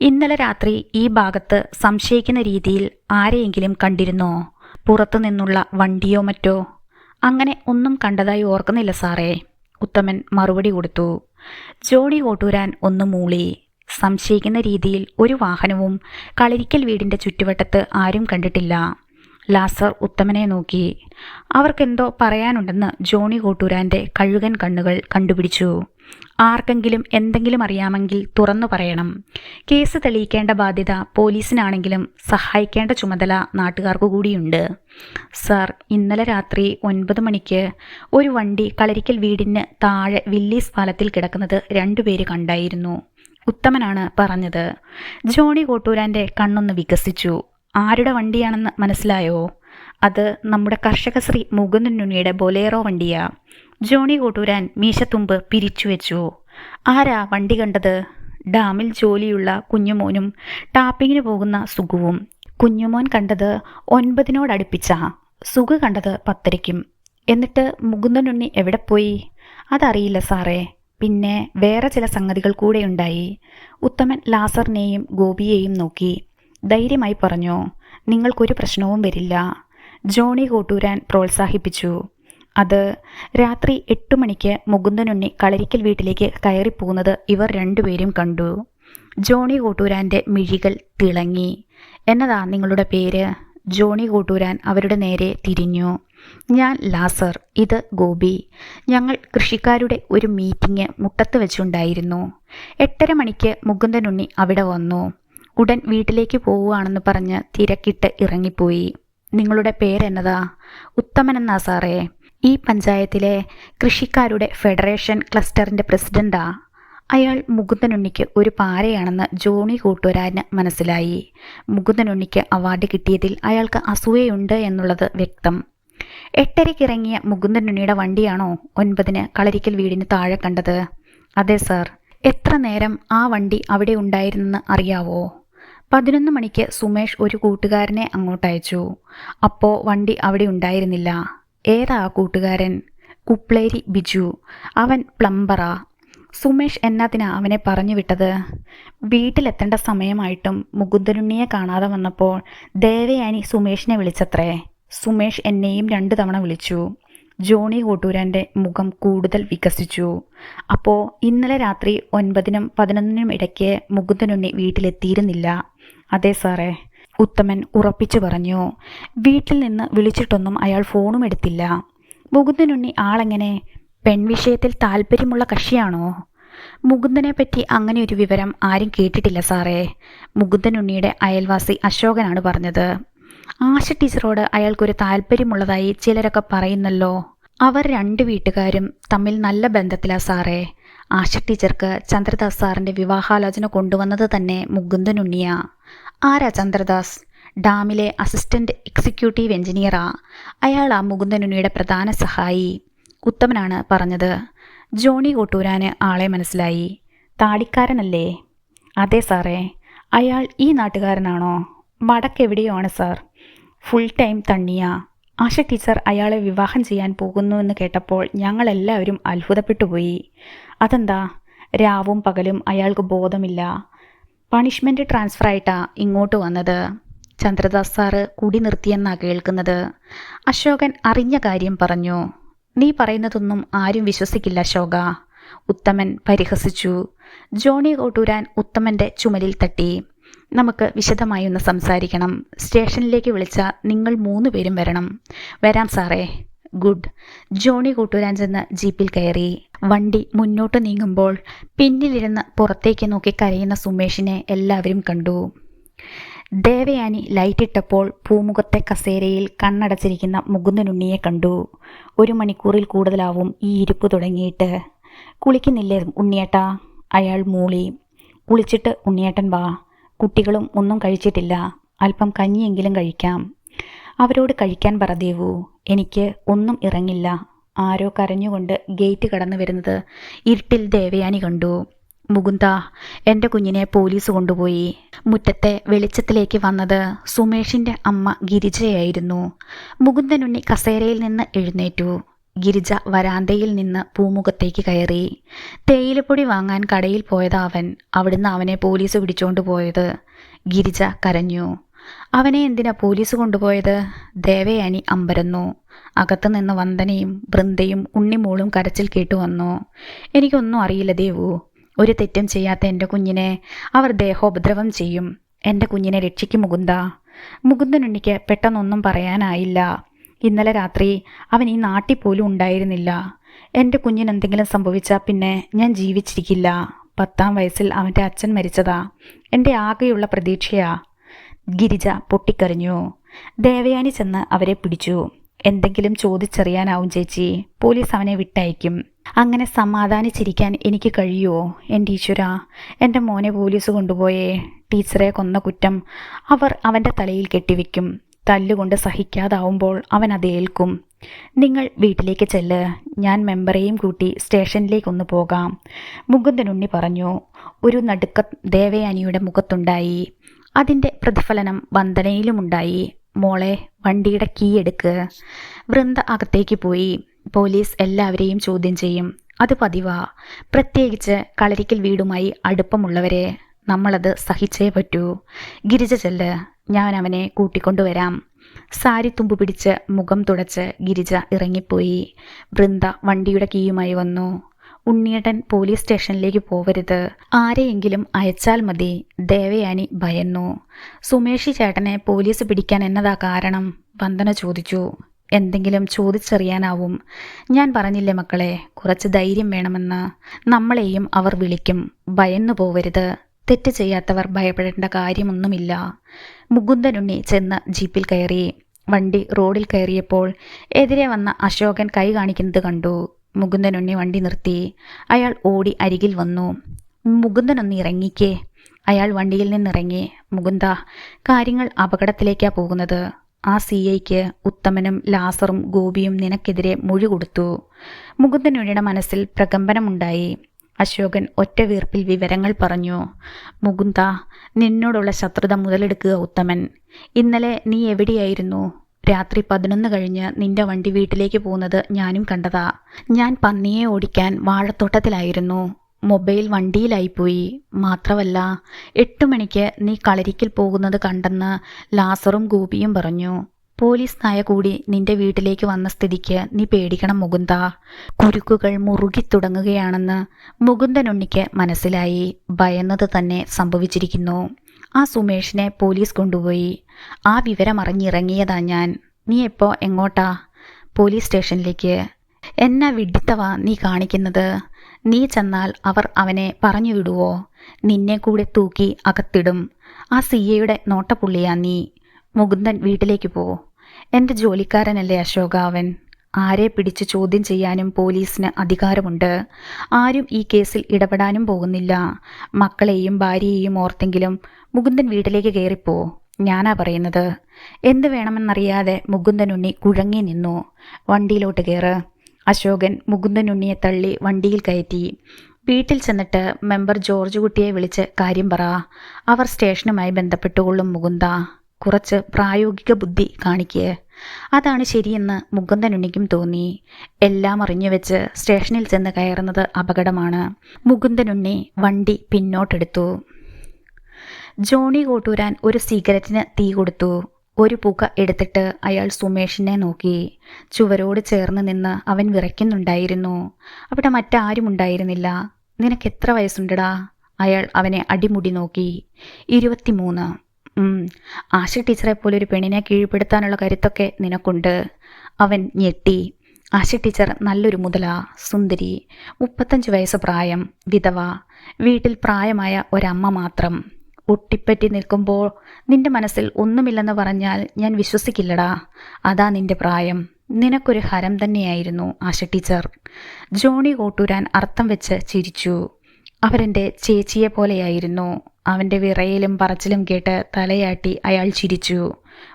ഇന്നലെ രാത്രി ഈ ഭാഗത്ത് സംശയിക്കുന്ന രീതിയിൽ ആരെയെങ്കിലും കണ്ടിരുന്നോ? പുറത്തു നിന്നുള്ള വണ്ടിയോ മറ്റോ? അങ്ങനെ ഒന്നും കണ്ടതായി ഓർക്കുന്നില്ല സാറേ. ഉത്തമൻ മറുപടി കൊടുത്തു. ജോണി കോട്ടൂരാൻ ഒന്ന് മൂളി. സംശയിക്കുന്ന രീതിയിൽ ഒരു വാഹനവും കളിരിക്കൽ വീടിന്റെ ചുറ്റുവട്ടത്ത് ആരും കണ്ടിട്ടില്ല. ലാസർ ഉത്തമനെ നോക്കി. അവർക്കെന്തോ പറയാനുണ്ടെന്ന് ജോണി കോട്ടൂരാന്റെ കഴുകൻ കണ്ണുകൾ കണ്ടുപിടിച്ചു. ആർക്കെങ്കിലും എന്തെങ്കിലും അറിയാമെങ്കിൽ തുറന്നു പറയണം. കേസ് തെളിയിക്കേണ്ട ബാധ്യത പോലീസിനാണെങ്കിലും സഹായിക്കേണ്ട ചുമതല നാട്ടുകാർക്കു കൂടിയുണ്ട്. സർ ഇന്നലെ രാത്രി ഒൻപത് മണിക്ക് ഒരു വണ്ടി കളരിക്കൽ വീടിന് താഴെ വില്ലീസ് പാലത്തിൽ കിടക്കുന്നത് രണ്ടുപേര് കണ്ടായിരുന്നു. ഉത്തമനാണ് പറഞ്ഞത്. ജോണി കോട്ടൂരാന്റെ കണ്ണൊന്ന് വികസിച്ചു. ആരുടെ വണ്ടിയാണെന്ന് മനസ്സിലായോ? അത് നമ്മുടെ കർഷകശ്രീ മുകുന്ദനുണ്ണിയുടെ ബൊലേറോ വണ്ടിയാ. ജോണി കോട്ടൂരാൻ മീശത്തുമ്പ് പിരിച്ചു വെച്ചു. ആരാ വണ്ടി കണ്ടത്? ഡാമിൽ ജോലിയുള്ള കുഞ്ഞുമോനും ടാപ്പിങ്ങിന് പോകുന്ന സുഖുവും കുഞ്ഞുമോൻ കണ്ടത് ഒൻപതിനോടടുപ്പിച്ച സുഖ കണ്ടത് പത്തരയ്ക്കും. എന്നിട്ട് മുകുന്ദനുണ്ണി എവിടെ പോയി? അതറിയില്ല സാറേ. പിന്നെ വേറെ ചില സംഗതികൾ കൂടെ ഉണ്ടായി. ഉത്തമൻ ലാസറിനെയും ഗോപിയെയും നോക്കി. ധൈര്യമായി പറഞ്ഞു നിങ്ങൾക്കൊരു പ്രശ്നവും വരില്ല. ജോണി കോട്ടൂരാൻ പ്രോത്സാഹിപ്പിച്ചു. അത് രാത്രി എട്ട് മണിക്ക് മുകുന്ദനുണ്ണി കളരിക്കൽ വീട്ടിലേക്ക് കയറിപ്പോകുന്നത് ഇവർ രണ്ടുപേരും കണ്ടു. ജോണി കോട്ടൂരാന്റെ മിഴികൾ തിളങ്ങി. എന്നതാ നിങ്ങളുടെ പേര് ജോണി കോട്ടൂരാൻ അവരുടെ നേരെ തിരിഞ്ഞു. ഞാൻ ലാസർ. ഇത് ഗോപി. ഞങ്ങൾ കൃഷിക്കാരുടെ ഒരു മീറ്റിംഗ് മുട്ടത്ത് വെച്ചുണ്ടായിരുന്നു. എട്ടര മണിക്ക് മുകുന്ദനുണ്ണി അവിടെ വന്നു. ഉടൻ വീട്ടിലേക്ക് പോവുകയാണെന്ന് പറഞ്ഞ് തിരക്കിട്ട് ഇറങ്ങിപ്പോയി. നിങ്ങളുടെ പേരെന്നതാ? ഉത്തമനെന്നാ സാറേ. ഈ പഞ്ചായത്തിലെ കൃഷിക്കാരുടെ ഫെഡറേഷൻ ക്ലസ്റ്ററിന്റെ പ്രസിഡന്റാണ് അയാൾ മുകുന്ദനുണ്ണിക്ക് ഒരു പാരയാണെന്ന് ജോണി കൂട്ടുവരാന് മനസ്സിലായി. മുകുന്ദനുണ്ണിക്ക് അവാർഡ് കിട്ടിയതിൽ അയാൾക്ക് അസൂയയുണ്ട് എന്നുള്ളത് വ്യക്തം. എട്ടരയ്ക്കിറങ്ങിയ മുകുന്ദനുണ്ണിയുടെ വണ്ടിയാണോ ഒൻപതിന് കളരിക്കൽ വീടിന് താഴെ കണ്ടത്? അതെ സർ. എത്ര നേരം ആ വണ്ടി അവിടെ ഉണ്ടായിരുന്നെന്ന് അറിയാവോ? പതിനൊന്ന് മണിക്ക് സുമേഷ് ഒരു കൂട്ടുകാരനെ അങ്ങോട്ടയച്ചു. അപ്പോൾ വണ്ടി അവിടെ ഉണ്ടായിരുന്നില്ല. ഏതാ കൂട്ടുകാരൻ? കുപ്ലേരി ബിജു. അവൻ പ്ലംബറാ. സുമേഷ് എന്നാത്തിനാ അവനെ പറഞ്ഞു വിട്ടത്? വീട്ടിലെത്തേണ്ട സമയമായിട്ടും മുകുന്ദനുണ്ണിയെ കാണാതെ വന്നപ്പോൾ ദേവയാനി സുമേഷിനെ വിളിച്ചത്രേ. സുമേഷ് എന്നെയും രണ്ടു തവണ വിളിച്ചു. ജോണി കോട്ടൂരാന്റെ മുഖം കൂടുതൽ വികസിച്ചു. അപ്പോൾ ഇന്നലെ രാത്രി ഒൻപതിനും പതിനൊന്നിനും ഇടയ്ക്ക് മുകുന്ദനുണ്ണി വീട്ടിലെത്തിയിരുന്നില്ല. അതെ സാറേ ഉത്തമൻ ഉറപ്പിച്ചു പറഞ്ഞു. വീട്ടിൽ നിന്ന് വിളിച്ചിട്ടൊന്നും അയാൾ ഫോണും എടുത്തില്ല. മുകുന്ദനുണ്ണി ആളെങ്ങനെ? പെൺവിഷയത്തിൽ താല്പര്യമുള്ള കക്ഷിയാണോ? മുകുന്ദനെ പറ്റി അങ്ങനെ ഒരു വിവരം ആരും കേട്ടിട്ടില്ല സാറേ. മുകുന്ദനുണ്ണിയുടെ അയൽവാസി അശോകനാണ് പറഞ്ഞത്. ആശ ടീച്ചറോട് അയാൾക്കൊരു താല്പര്യമുള്ളതായി ചിലരൊക്കെ പറയുന്നല്ലോ. അവർ രണ്ട് വീട്ടുകാരും തമ്മിൽ നല്ല ബന്ധത്തിലാ സാറേ. ആശ ടീച്ചർക്ക് ചന്ദ്രദാസ് സാറിന്റെ വിവാഹാലോചന കൊണ്ടുവന്നത് തന്നെ മുകുന്ദനുണ്ണിയാ. ആരാ ചന്ദ്രദാസ്? ഡാമിലെ അസിസ്റ്റന്റ് എക്സിക്യൂട്ടീവ് എഞ്ചിനീയറാ അയാൾ ആ മുകുന്ദനുണ്ണിയുടെ പ്രധാന സഹായി. ഉത്തമനാണ് പറഞ്ഞത്. ജോണി കോട്ടൂരാന് ആളെ മനസ്സിലായി. താടിക്കാരനല്ലേ? അതെ സാറേ. അയാൾ ഈ നാട്ടുകാരനാണോ? വടക്കെവിടെയോ ആണ് സാർ. ഫുൾ ടൈം തണ്ണിയ. ആശ ടീച്ചർ അയാളെ വിവാഹം ചെയ്യാൻ പോകുന്നു എന്ന് കേട്ടപ്പോൾ ഞങ്ങളെല്ലാവരും അത്ഭുതപ്പെട്ടു പോയി. അതെന്താ? രാവും പകലും അയാൾക്ക് ബോധമില്ല. പണിഷ്മെന്റ് ട്രാൻസ്ഫർ ആയിട്ടാ ഇങ്ങോട്ട് വന്നത്. ചന്ദ്രദാസ് സാറ് കുടി നിർത്തിയെന്നാ കേൾക്കുന്നത്. അശോകൻ അറിഞ്ഞ കാര്യം പറഞ്ഞു. നീ പറയുന്നതൊന്നും ആരും വിശ്വസിക്കില്ല അശോക ഉത്തമൻ പരിഹസിച്ചു. ജോണി കോട്ടൂരാൻ ഉത്തമന്റെ ചുമലിൽ തട്ടി. നമുക്ക് വിശദമായി ഒന്ന് സംസാരിക്കണം. സ്റ്റേഷനിലേക്ക് വിളിച്ച നിങ്ങൾ മൂന്ന് പേരും വരണം. വരാം സാറേ. ഗുഡ്. ജോണി കൂട്ടുരാൻ ചെന്ന് ജീപ്പിൽ കയറി. വണ്ടി മുന്നോട്ട് നീങ്ങുമ്പോൾ പിന്നിലിരുന്ന് പുറത്തേക്ക് നോക്കി കരയുന്ന സുമേഷിനെ എല്ലാവരും കണ്ടു. ദേവയാനി ലൈറ്റിട്ടപ്പോൾ പൂമുഖത്തെ കസേരയിൽ കണ്ണടച്ചിരിക്കുന്ന മുകുന്ദനുണ്ണിയെ കണ്ടു. ഒരു മണിക്കൂറിൽ കൂടുതലാവും ഈ ഇരിപ്പ് തുടങ്ങിയിട്ട്. കുളിക്കുന്നില്ലേ ഉണ്ണിയേട്ടാ? അയാൾ മൂളി. കുളിച്ചിട്ട് ഉണ്ണിയേട്ടൻ വാ. കുട്ടികളും ഒന്നും കഴിച്ചിട്ടില്ല. അല്പം കഞ്ഞിയെങ്കിലും കഴിക്കാം. അവരോട് കഴിക്കാൻ പറ ദേവു എനിക്ക് ഒന്നും ഇറങ്ങില്ല. ആരോ കരഞ്ഞുകൊണ്ട് ഗേറ്റ് കടന്നു വരുന്നത് ഇരുട്ടിൽ ദേവയാനി കണ്ടു. മുകുന്ദ എന്റെ കുഞ്ഞിനെ പോലീസ് കൊണ്ടുപോയി. മുറ്റത്തെ വെളിച്ചത്തിലേക്ക് വന്നത് സുമേഷിന്റെ അമ്മ ഗിരിജയായിരുന്നു. മുകുന്ദനുണ്ണി കസേരയിൽ നിന്ന് എഴുന്നേറ്റു. ഗിരിജ വരാന്തയിൽ നിന്ന് പൂമുഖത്തേക്ക് കയറി. തേയിലപ്പൊടി വാങ്ങാൻ കടയിൽ പോയതാവൻ അവിടുന്ന് അവനെ പോലീസ് പിടിച്ചോണ്ട് പോയത്. ഗിരിജ കരഞ്ഞു. അവനെ എന്തിനാ പോലീസ് കൊണ്ടുപോയത്? ദേവയാനി അമ്പരന്നു. അകത്തു നിന്ന് വന്ദനയും വൃന്ദയും ഉണ്ണിമോളും കരച്ചിൽ കേട്ടു വന്നു. എനിക്കൊന്നും അറിയില്ല ദേവു. ഒരു തെറ്റും ചെയ്യാത്ത എന്റെ കുഞ്ഞിനെ അവർ ദേഹോപദ്രവം ചെയ്യും. എന്റെ കുഞ്ഞിനെ രക്ഷിക്കും മുകുന്ദ. മുകുന്ദനുണ്ണിക്ക് പെട്ടെന്നൊന്നും പറയാനായില്ല. ഇന്നലെ രാത്രി അവൻ ഈ നാട്ടിൽ പോലും ഉണ്ടായിരുന്നില്ല. എന്റെ കുഞ്ഞിന് എന്തെങ്കിലും സംഭവിച്ചാൽ പിന്നെ ഞാൻ ജീവിച്ചിരിക്കില്ല. പത്താം വയസ്സിൽ അവന്റെ അച്ഛൻ മരിച്ചതാ. എന്റെ ആകെയുള്ള പ്രതീക്ഷയാ. ഗിരിജ പൊട്ടിക്കരഞ്ഞു. ദേവയാനി ചെന്ന് അവരെ പിടിച്ചു. എന്തെങ്കിലും ചോദിച്ചറിയാനാവും ചേച്ചി. പോലീസ് അവനെ വിട്ടയക്കും. അങ്ങനെ സമാധാനിച്ചിരിക്കാൻ എനിക്ക് കഴിയുമോ എന്റെ ഈശ്വര എന്റെ മോനെ പോലീസ് കൊണ്ടുപോയേ. ടീച്ചറെ കൊന്ന കുറ്റം അവർ അവന്റെ തലയിൽ കെട്ടിവെക്കും. തല്ലുകൊണ്ട് സഹിക്കാതാവുമ്പോൾ അവൻ അത് ഏൽക്കും. നിങ്ങൾ വീട്ടിലേക്ക് ചെല്ല്. ഞാൻ മെമ്പറേയും കൂട്ടി സ്റ്റേഷനിലേക്കൊന്ന് പോകാം. മുകുന്ദനുണ്ണി പറഞ്ഞു. ഒരു നടുക്ക ദേവയാനിയുടെ മുഖത്തുണ്ടായി. അതിന്റെ പ്രതിഫലനം വന്ദനയിലുമുണ്ടായി. മോളെ വണ്ടിയുടെ കീ എടുക്ക്. വൃന്ദ അകത്തേക്ക് പോയി. പോലീസ് എല്ലാവരെയും ചോദ്യം ചെയ്യും. അത് പതിവാ. പ്രത്യേകിച്ച് കളരിക്കൽ വീടുമായി അടുപ്പമുള്ളവരെ. നമ്മളത് സഹിച്ചേ പറ്റൂ. ഗിരിജ ചെല്ല്. ഞാൻ അവനെ കൂട്ടിക്കൊണ്ടുവരാം സാരി തുമ്പു പിടിച്ച് മുഖം തുടച്ച് ഗിരിജ ഇറങ്ങിപ്പോയി. വൃന്ദ വണ്ടിയുടെ കീയുമായി വന്നു. ഉണ്ണിയേട്ടൻ പോലീസ് സ്റ്റേഷനിലേക്ക് പോവരുത്. ആരെയെങ്കിലും അയച്ചാൽ മതി. ദേവയാനി ഭയന്നു. സുമേഷി ചേട്ടനെ പോലീസ് പിടിക്കാൻ എന്നതാ കാരണം? വന്ദന ചോദിച്ചു. എന്തെങ്കിലും ചോദിച്ചറിയാനാവും. ഞാൻ പറഞ്ഞില്ലേ മക്കളെ കുറച്ച് ധൈര്യം വേണമെന്ന്. നമ്മളെയും അവർ വിളിക്കും. ഭയന്നു പോവരുത്. തെറ്റ് ചെയ്യാത്തവർ ഭയപ്പെടേണ്ട കാര്യമൊന്നുമില്ല. മുകുന്ദനുണ്ണി ചെന്ന് ജീപ്പിൽ കയറി. വണ്ടി റോഡിൽ കയറിയപ്പോൾ എതിരെ വന്ന അശോകൻ കൈ കാണിക്കുന്നത് കണ്ടു. മുകുന്ദനുണ്ണി വണ്ടി നിർത്തി. അയാൾ ഓടി അരികിൽ വന്നു. മുകുന്ദനൊന്ന് ഇറങ്ങിക്കേ. അയാൾ വണ്ടിയിൽ നിന്നിറങ്ങി. മുകുന്ദ കാര്യങ്ങൾ അപകടത്തിലേക്കാ പോകുന്നത്. ആ സി ഐക്ക് ഉത്തമനും ലാസറും ഗോപിയും നിനക്കെതിരെ മൊഴി കൊടുത്തു. മുകുന്ദനുണ്ണിയുടെ മനസ്സിൽ പ്രകമ്പനമുണ്ടായി. അശോകൻ ഒറ്റ വീർപ്പിൽ വിവരങ്ങൾ പറഞ്ഞു. മുകുന്ദ നിന്നോടുള്ള ശത്രുത മുതലെടുക്കുക ഉത്തമൻ. ഇന്നലെ നീ എവിടെയായിരുന്നു? രാത്രി പതിനൊന്ന് കഴിഞ്ഞ് നിന്റെ വണ്ടി വീട്ടിലേക്ക് പോകുന്നത് ഞാനും കണ്ടതാ. ഞാൻ പന്നിയെ ഓടിക്കാൻ വാഴത്തോട്ടത്തിലായിരുന്നു. മൊബൈൽ വണ്ടിയിലായിപ്പോയി. മാത്രമല്ല എട്ട് മണിക്ക് നീ കളരിക്കിൽ പോകുന്നത് കണ്ടെന്ന് ലാസറും ഗോപിയും പറഞ്ഞു. പോലീസ് നായ കൂടി നിന്റെ വീട്ടിലേക്ക് വന്ന സ്ഥിതിക്ക് നീ പേടിക്കണം മുകുന്ദ. കുരുക്കുകൾ മുറുകി തുടങ്ങുകയാണെന്ന് മുകുന്ദനുണ്ണിക്ക് മനസ്സിലായി. ഭയന്നത് തന്നെ സംഭവിച്ചിരിക്കുന്നു. ആ സുമേഷിനെ പോലീസ് കൊണ്ടുപോയി. ആ വിവരം അറിഞ്ഞിറങ്ങിയതാ ഞാൻ. നീ എപ്പോ എങ്ങോട്ടാ? പോലീസ് സ്റ്റേഷനിലേക്ക്. എന്നാ വിഡിത്തവാ നീ കാണിക്കുന്നത്? നീ ചെന്നാൽ അവർ അവനെ പറഞ്ഞു വിടുവോ? നിന്നെ കൂടെ തൂക്കി അകത്തിടും. ആ സി എയുടെ നോട്ടപ്പുള്ളിയാ നീ. മുകുന്ദൻ വീട്ടിലേക്ക് പോ. എന്റെ ജോലിക്കാരനല്ലേ അശോക അവൻ ആരെ പിടിച്ച് ചോദ്യം ചെയ്യാനും പോലീസിന് അധികാരമുണ്ട്. ആരും ഈ കേസിൽ ഇടപെടാനും പോകുന്നില്ല. മക്കളെയും ഭാര്യയെയും ഓർത്തെങ്കിലും മുകുന്ദൻ വീട്ടിലേക്ക് കയറിപ്പോ? ഞാനാ പറയുന്നത്. എന്ത് വേണമെന്നറിയാതെ മുകുന്ദനുണ്ണി കുഴങ്ങി നിന്നു. വണ്ടിയിലോട്ട് കയറ്. അശോകൻ മുകുന്ദനുണ്ണിയെ തള്ളി വണ്ടിയിൽ കയറ്റി. വീട്ടിൽ ചെന്നിട്ട് മെമ്പർ ജോർജ് കുട്ടിയെ വിളിച്ച് കാര്യം പറ. അവർ സ്റ്റേഷനുമായി ബന്ധപ്പെട്ടുകൊള്ളും മുകുന്ദ. കുറച്ച് പ്രായോഗിക ബുദ്ധി കാണിക്കേ. അതാണ് ശരിയെന്ന് മുകുന്ദനുണ്ണിക്കും തോന്നി. എല്ലാം അറിഞ്ഞു വെച്ച് സ്റ്റേഷനിൽ ചെന്ന് കയറുന്നത് അപകടമാണ്. മുകുന്ദനുണ്ണി വണ്ടി പിന്നോട്ടെടുത്തു. ജോണി കോട്ടൂരാൻ ഒരു സിഗരറ്റിന് തീ കൊടുത്തു. ഒരു പുക എടുത്തിട്ട് അയാൾ സുമേഷിനെ നോക്കി. ചുവരോട് ചേർന്ന് നിന്ന് അവൻ വിറയ്ക്കുന്നുണ്ടായിരുന്നു. അവിടെ മറ്റാരും ഉണ്ടായിരുന്നില്ല. നിനക്ക് എത്ര വയസ്സുണ്ടടാ? അയാൾ അവനെ അടിമുടി നോക്കി. ഇരുപത്തിമൂന്ന്. ആശ ടീച്ചറെ പോലെ ഒരു പെണ്ണിനെ കീഴ്പ്പെടുത്താനുള്ള കരുത്തൊക്കെ നിനക്കുണ്ട്. അവൻ ഞെട്ടി. ആശ ടീച്ചർ നല്ലൊരു മുതല സുന്ദരി. മുപ്പത്തഞ്ച് വയസ്സ് പ്രായം വിധവ. വീട്ടിൽ പ്രായമായ ഒരമ്മ മാത്രം. ഒട്ടിപ്പറ്റി നിൽക്കുമ്പോൾ നിന്റെ മനസ്സിൽ ഒന്നുമില്ലെന്ന് പറഞ്ഞാൽ ഞാൻ വിശ്വസിക്കില്ലടാ. അതാ നിന്റെ പ്രായം. നിനക്കൊരു ഹരം തന്നെയായിരുന്നു ആശ ടീച്ചർ. ജോണി കോട്ടൂരാൻ അർത്ഥം വെച്ച് ചിരിച്ചു. അവരെന്റെ ചേച്ചിയെ പോലെയായിരുന്നു. അവന്റെ വിറയിലും പറച്ചിലും കേട്ട് തലയാട്ടി അയാൾ ചിരിച്ചു.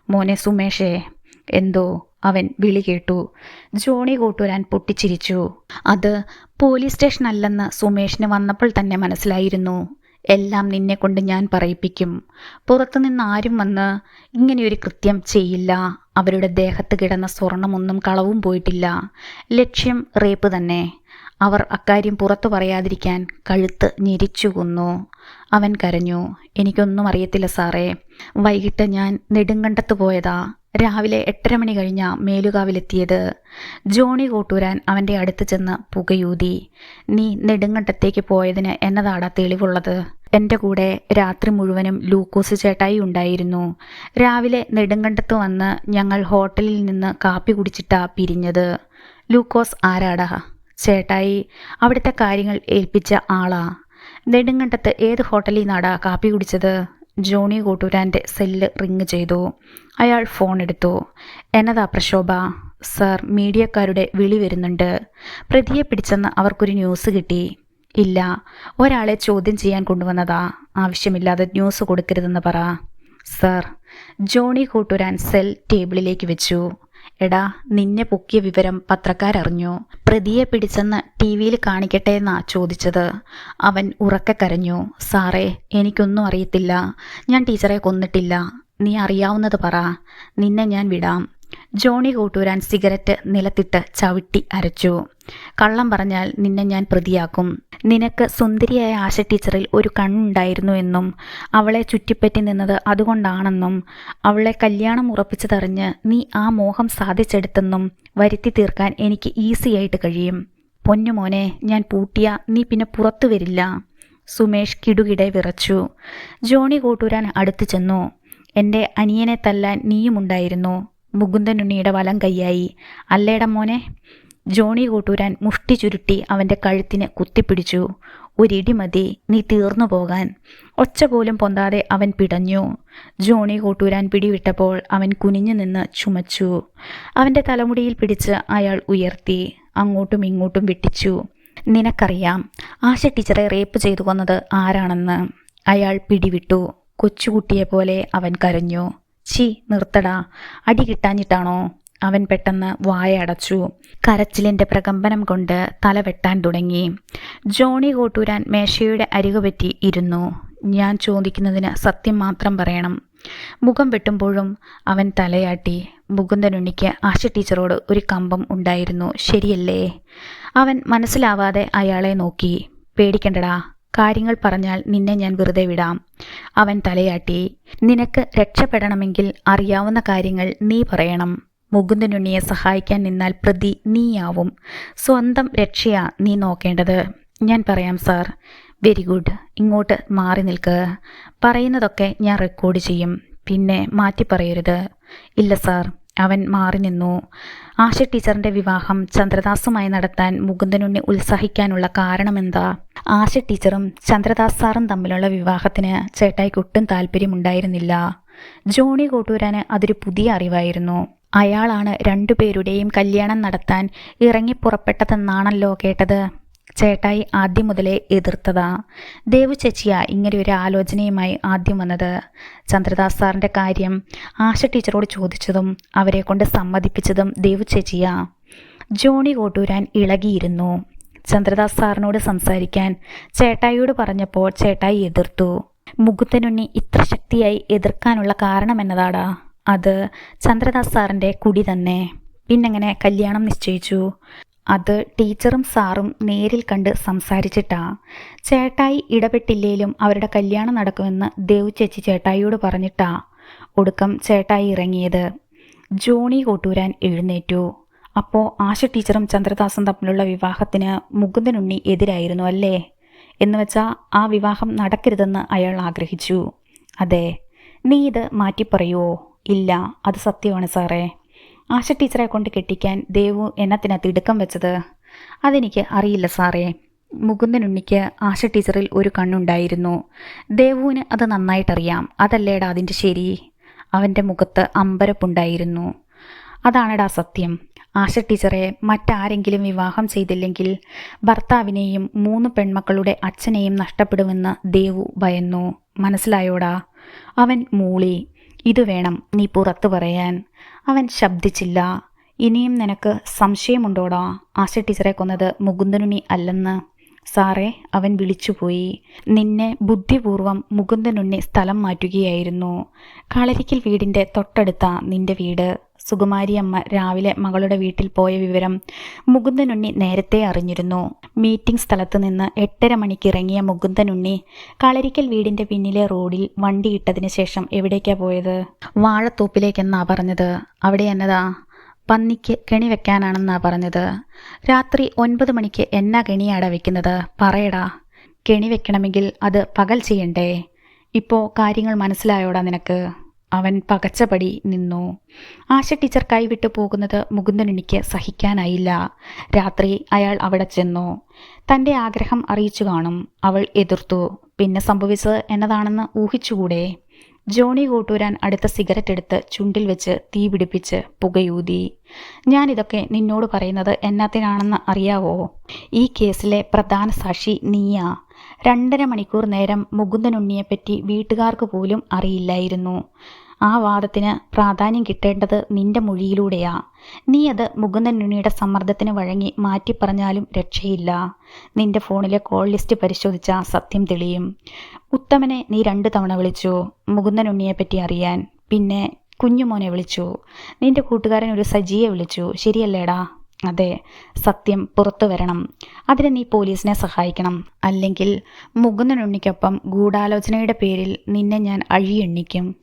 മോനെ സുമേഷേ എന്തോ അവൻ വിളി കേട്ടു. ജോണി കൂട്ടുരാൻ പൊട്ടിച്ചിരിച്ചു. അത് പോലീസ് സ്റ്റേഷൻ അല്ലെന്ന് സുമേഷിന് വന്നപ്പോൾ തന്നെ മനസ്സിലായിരുന്നു. എല്ലാം നിന്നെ കൊണ്ട് ഞാൻ പറയിപ്പിക്കും. പുറത്തുനിന്ന് ആരും വന്ന് ഇങ്ങനെയൊരു കൃത്യം ചെയ്യില്ല. അവരുടെ ദേഹത്ത് കിടന്ന സ്വർണമൊന്നും കളവും പോയിട്ടില്ല. ലക്ഷ്യം റേപ്പ് തന്നെ. അവർ അക്കാര്യം പുറത്തു പറയാതിരിക്കാൻ കഴുത്ത് ഞെരിച്ചു കൊന്നു. അവൻ കരഞ്ഞു എനിക്കൊന്നും അറിയത്തില്ല സാറേ. വൈകിട്ട് ഞാൻ നെടുങ്കണ്ടത്ത് പോയതാ. രാവിലെ എട്ടര മണി കഴിഞ്ഞ മേലുകാവിലെത്തിയത്. ജോണി കൂട്ടൂരാൻ അവന്റെ അടുത്ത് ചെന്ന് പുകയൂതി. നീ നെടുങ്കണ്ടത്തേക്ക് പോയതിന് എന്നതാടാ തെളിവുള്ളത്? എന്റെ കൂടെ രാത്രി മുഴുവനും ലൂക്കോസ് ചേട്ടായി ഉണ്ടായിരുന്നു. രാവിലെ നെടുങ്കണ്ടത്ത് വന്ന് ഞങ്ങൾ ഹോട്ടലിൽ നിന്ന് കാപ്പി കുടിച്ചിട്ടാ പിരിഞ്ഞത്. ലൂക്കോസ് ആരാടാ? ചേട്ടായി അവിടുത്തെ കാര്യങ്ങൾ ഏൽപ്പിച്ച ആളാ. നെടുങ്കണ്ടത്ത് ഏത് ഹോട്ടലിൽ നിന്നാടാ കാപ്പി കുടിച്ചത്? ജോണി കോട്ടൂരാന്റെ സെല്ല് റിങ് ചെയ്തു. അയാൾ ഫോൺ എടുത്തു. എന്നതാ പ്രശോഭ? സാർ മീഡിയക്കാരുടെ വിളി വരുന്നുണ്ട്. പ്രതിയെ പിടിച്ചെന്ന് അവർക്കൊരു ന്യൂസ് കിട്ടി. ഇല്ല ഒരാളെ ചോദ്യം ചെയ്യാൻ കൊണ്ടുവന്നതാ. ആവശ്യമില്ലാതെ ന്യൂസ് കൊടുക്കരുതെന്ന് പറ. സർ ജോണി കൂട്ടുരാൻ സെൽ ടേബിളിലേക്ക് വെച്ചു. എടാ നിന്നെ പൊക്കിയ വിവരം പത്രക്കാരറിഞ്ഞു. പ്രതിയെ പിടിച്ചെന്ന് ടി വിയിൽ കാണിക്കട്ടെ എന്നാ ചോദിച്ചത്. അവൻ ഉറക്കെ കരഞ്ഞു. സാറേ എനിക്കൊന്നും അറിയത്തില്ല. ഞാൻ ടീച്ചറെ കൊന്നിട്ടില്ല. നീ അറിയാവുന്നത് പറ. നിന്നെ ഞാൻ വിടാം. ജോണി കൂട്ടൂരാൻ സിഗരറ്റ് നിലത്തിട്ട് ചവിട്ടി അരച്ചു. കള്ളം പറഞ്ഞാൽ നിന്നെ ഞാൻ പ്രതിയാക്കും. നിനക്ക് സുന്ദരിയായ ആശ ടീച്ചറിൽ ഒരു കണ്ണുണ്ടായിരുന്നു എന്നും അവളെ ചുറ്റിപ്പറ്റി നിന്നത് അതുകൊണ്ടാണെന്നും അവളെ കല്യാണം ഉറപ്പിച്ചതറിഞ്ഞ് നീ ആ മോഹം സാധിച്ചെടുത്തെന്നും വരുത്തി തീർക്കാൻ എനിക്ക് ഈസിയായിട്ട് കഴിയും. പൊന്നുമോനെ ഞാൻ പൂട്ടിയ നീ പിന്നെ പുറത്തു വരില്ല. സുമേഷ് കിടുകിടെ വിറച്ചു. ജോണി കൂട്ടൂരാൻ അടുത്തു ചെന്നു. എന്റെ അനിയനെ തല്ലാൻ നീയുമുണ്ടായിരുന്നു. മുകുന്ദനുണ്ണിയുടെ വലം കൈയായി. അല്ലേട മോനെ? ജോണി കൂട്ടൂരാൻ മുഷ്ടി ചുരുട്ടി അവന്റെ കഴുത്തിന് കുത്തിപ്പിടിച്ചു. ഒരിടി മതി നീ തീർന്നു പോകാൻ. ഒച്ച പോലും പൊന്താതെ അവൻ പിടഞ്ഞു. ജോണി കൂട്ടൂരാൻ പിടിവിട്ടപ്പോൾ അവൻ കുനിഞ്ഞു നിന്ന് ചുമച്ചു. അവന്റെ തലമുടിയിൽ പിടിച്ച് അയാൾ ഉയർത്തി. അങ്ങോട്ടും ഇങ്ങോട്ടും വിട്ടിച്ചു. നിനക്കറിയാം ആശ ടീച്ചറെ റേപ്പ് ചെയ്തു കൊന്നത് ആരാണെന്ന്. അയാൾ പിടിവിട്ടു. കൊച്ചുകുട്ടിയെ പോലെ അവൻ കരഞ്ഞു. ചി നിർത്തടാ. അടി കിട്ടാഞ്ഞിട്ടാണോ? അവൻ പെട്ടെന്ന് വായ അടച്ചു. കരച്ചിലിന്റെ പ്രകമ്പനം കൊണ്ട് തല വെട്ടാൻ തുടങ്ങി. ജോണി കോട്ടൂരാൻ മേശയുടെ അരികുപറ്റി ഇരുന്നു. ഞാൻ ചോദിക്കുന്നതിന് സത്യം മാത്രം പറയണം. മുഖം വെട്ടുമ്പോഴും അവൻ തലയാട്ടി. മുകുന്ദനുണ്ണിക്ക് ആശ ടീച്ചറോട് ഒരു കമ്പം ഉണ്ടായിരുന്നു. ശരിയല്ലേ? അവൻ മനസ്സിലാവാതെ അയാളെ നോക്കി. പേടിക്കണ്ടടാ. കാര്യങ്ങൾ പറഞ്ഞാൽ നിന്നെ ഞാൻ വെറുതെ വിടാം. അവൻ തലയാട്ടി നിനക്ക് രക്ഷപ്പെടണമെങ്കിൽ അറിയാവുന്ന കാര്യങ്ങൾ നീ പറയണം. മുകുന്ദനുണ്ണിയെ സഹായിക്കാൻ നിന്നാൽ പ്രതി നീയാവും. സ്വന്തം രക്ഷയാ നീ നോക്കേണ്ടത്. ഞാൻ പറയാം സാർ വെരി ഗുഡ്. ഇങ്ങോട്ട് മാറി നിൽക്ക്. പറയുന്നതൊക്കെ ഞാൻ റെക്കോർഡ് ചെയ്യും. പിന്നെ മാറ്റി പറയരുത് ഇല്ല സാർ. അവൻ മാറി നിന്നു. ആശ ടീച്ചറിന്റെ വിവാഹം ചന്ദ്രദാസുമായി നടത്താൻ മുകുന്ദനുണ്ണി ഉത്സാഹിക്കാനുള്ള കാരണമെന്താ? ആശ ടീച്ചറും ചന്ദ്രദാസ് സാറും തമ്മിലുള്ള വിവാഹത്തിന് ചേട്ടായിക്ക് ഒട്ടും താല്പര്യമുണ്ടായിരുന്നില്ല. ജോണി കോട്ടൂരാന് അതൊരു പുതിയ അറിവായിരുന്നു. അയാളാണ് രണ്ടുപേരുടെയും കല്യാണം നടത്താൻ ഇറങ്ങിപ്പുറപ്പെട്ടതെന്നാണല്ലോ കേട്ടത്. ചേട്ടായി ആദ്യം മുതലേ എതിർത്തതാ. ദേവു ചേച്ചിയ ഇങ്ങനെ ഒരു ആലോചനയുമായി ആദ്യം വന്നത്. ചന്ദ്രദാസ് സാറിന്റെ കാര്യം ആശ ടീച്ചറോട് ചോദിച്ചതും അവരെ കൊണ്ട് സമ്മതിപ്പിച്ചതും ദേവു ചേച്ചിയ. ജോണി കോട്ടൂരാൻ ഇളകിയിരുന്നു. ചന്ദ്രദാസ് സാറിനോട് സംസാരിക്കാൻ ചേട്ടായിയോട് പറഞ്ഞപ്പോൾ ചേട്ടായി എതിർത്തു. മുകുന്ദനുണ്ണി ഇത്ര ശക്തിയായി എതിർക്കാനുള്ള കാരണം എന്നതാടാ. അത് ചന്ദ്രദാസ് സാറിന്റെ കുടി തന്നെ. പിന്നെങ്ങനെ കല്യാണം നിശ്ചയിച്ചു. അത് ടീച്ചറും സാറും നേരിൽ കണ്ട് സംസാരിച്ചിട്ടാ. ചേട്ടായി ഇടപെട്ടില്ലേലും അവരുടെ കല്യാണം നടക്കുമെന്ന് ദേവ് ചേച്ചി ചേട്ടായിയോട് പറഞ്ഞിട്ടാ. ഒടുക്കം ചേട്ടായി ഇറങ്ങിയത്. ജോണി കോട്ടൂരാൻ എഴുന്നേറ്റു. അപ്പോൾ ആശ ടീച്ചറും ചന്ദ്രദാസും തമ്മിലുള്ള വിവാഹത്തിന് മുകുന്ദനുണ്ണി എതിരായിരുന്നു അല്ലേ? എന്ന് വെച്ചാൽ ആ വിവാഹം നടക്കരുതെന്ന് അയാൾ ആഗ്രഹിച്ചു. അതെ നീ ഇത് മാറ്റി മാറ്റിപ്പറയുവോ? ഇല്ല അത് സത്യമാണ് സാറേ. ആശ ടീച്ചറെ കൊണ്ട് കെട്ടിക്കാൻ ദേവു എന്നത്തിനാ തിടുക്കം വെച്ചത്? അതെനിക്ക് അറിയില്ല സാറേ. മുകുന്ദനുണ്ണിക്ക് ആശ ടീച്ചറിൽ ഒരു കണ്ണുണ്ടായിരുന്നു. ദേവുവിന് അത് നന്നായിട്ടറിയാം. അതല്ലേടാ അതിന്റെ ശരി? അവന്റെ മുഖത്ത് അമ്പരപ്പുണ്ടായിരുന്നു. അതാണെടാ സത്യം. ആശ ടീച്ചറെ മറ്റാരെങ്കിലും വിവാഹം ചെയ്തില്ലെങ്കിൽ ഭർത്താവിനെയും മൂന്ന് പെൺമക്കളുടെ അച്ഛനെയും നഷ്ടപ്പെടുമെന്ന് ദേവു ഭയന്നു. മനസ്സിലായോടാ? അവൻ മൂളി ഇത് വേണം നീ പുറത്തു പറയാൻ. അവൻ ശബ്ദിച്ചില്ല. ഇനിയും നിനക്ക് സംശയമുണ്ടോടാ? ആശ ടീച്ചറെ കൊന്നത് മുകുന്ദനുണ്ണി അല്ലെന്ന്. സാറേ അവൻ വിളിച്ചുപോയി. നിന്നെ ബുദ്ധിപൂർവം മുകുന്ദനുണ്ണി സ്ഥലം മാറ്റുകയായിരുന്നു. കളരിക്കൽ വീടിന്റെ തൊട്ടടുത്ത നിന്റെ വീട്. സുകുമാരിയമ്മ രാവിലെ മകളുടെ വീട്ടിൽ പോയ വിവരം മുകുന്ദനുണ്ണി നേരത്തെ അറിഞ്ഞിരുന്നു. മീറ്റിംഗ് സ്ഥലത്ത് നിന്ന് എട്ടര മണിക്ക് ഇറങ്ങിയ മുകുന്ദനുണ്ണി കളരിക്കൽ വീടിന്റെ പിന്നിലെ റോഡിൽ വണ്ടിയിട്ടതിന് ശേഷം എവിടേക്കാ പോയത്? വാഴത്തോപ്പിലേക്കെന്നാ പറഞ്ഞത്. അവിടെ എന്നതാ? പന്നിക്ക് കെണി വെക്കാനാണെന്നാ പറഞ്ഞത്. രാത്രി ഒൻപത് മണിക്ക് എന്നാ കെണിയാടാ വെക്കുന്നത്? പറയടാ. കെണി വെക്കണമെങ്കിൽ അത് പകൽ ചെയ്യണ്ടേ? ഇപ്പോൾ കാര്യങ്ങൾ മനസ്സിലായോടാ നിനക്ക്? അവൻ പകച്ചപടി നിന്നു. ആശ ടീച്ചർ കൈവിട്ടു പോകുന്നത് മുകുന്ദനുണ്ണിക്ക് സഹിക്കാനായില്ല. രാത്രി അയാൾ അവിടെ ചെന്നു. തന്റെ ആഗ്രഹം അറിയിച്ചു കാണും. അവൾ എതിർത്തു. പിന്നെ സംഭവിച്ചത് എന്നതാണെന്ന് ഊഹിച്ചുകൂടെ? ജോണി കൂട്ടൂരാൻ അടുത്ത സിഗരറ്റ് എടുത്ത് ചുണ്ടിൽ വെച്ച് തീ പിടിപ്പിച്ച് പുകയൂതി. ഞാനിതൊക്കെ നിന്നോട് പറയുന്നത് എന്നാത്തിനാണെന്ന് അറിയാവോ? ഈ കേസിലെ പ്രധാന സാക്ഷി നീയാ. രണ്ടര മണിക്കൂർ നേരം മുകുന്ദനുണ്ണിയെപ്പറ്റി വീട്ടുകാർക്ക് പോലും അറിയില്ലായിരുന്നു. ആ വാദത്തിന് പ്രാധാന്യം കിട്ടേണ്ടത് നിന്റെ മൊഴിയിലൂടെയാ. നീ അത് മുകുന്ദനുണ്ണിയുടെ സമ്മർദ്ദത്തിന് വഴങ്ങി മാറ്റിപ്പറഞ്ഞാലും രക്ഷയില്ല. നിന്റെ ഫോണിലെ കോൾ ലിസ്റ്റ് പരിശോധിച്ച സത്യം തെളിയും. ഉത്തമനെ നീ രണ്ടു തവണ വിളിച്ചു മുകുന്ദനുണ്ണിയെപ്പറ്റി അറിയാൻ. പിന്നെ കുഞ്ഞുമോനെ വിളിച്ചു. നിന്റെ കൂട്ടുകാരൻ ഒരു സജിയെ വിളിച്ചു. ശരിയല്ലേടാ? അതെ സത്യം പുറത്തു വരണം. അതിന് നീ പോലീസിനെ സഹായിക്കണം. അല്ലെങ്കിൽ മുകുന്ദനുണ്ണിക്കൊപ്പം ഗൂഢാലോചനയുടെ പേരിൽ നിന്നെ ഞാൻ അഴിയെണ്ണിക്കും.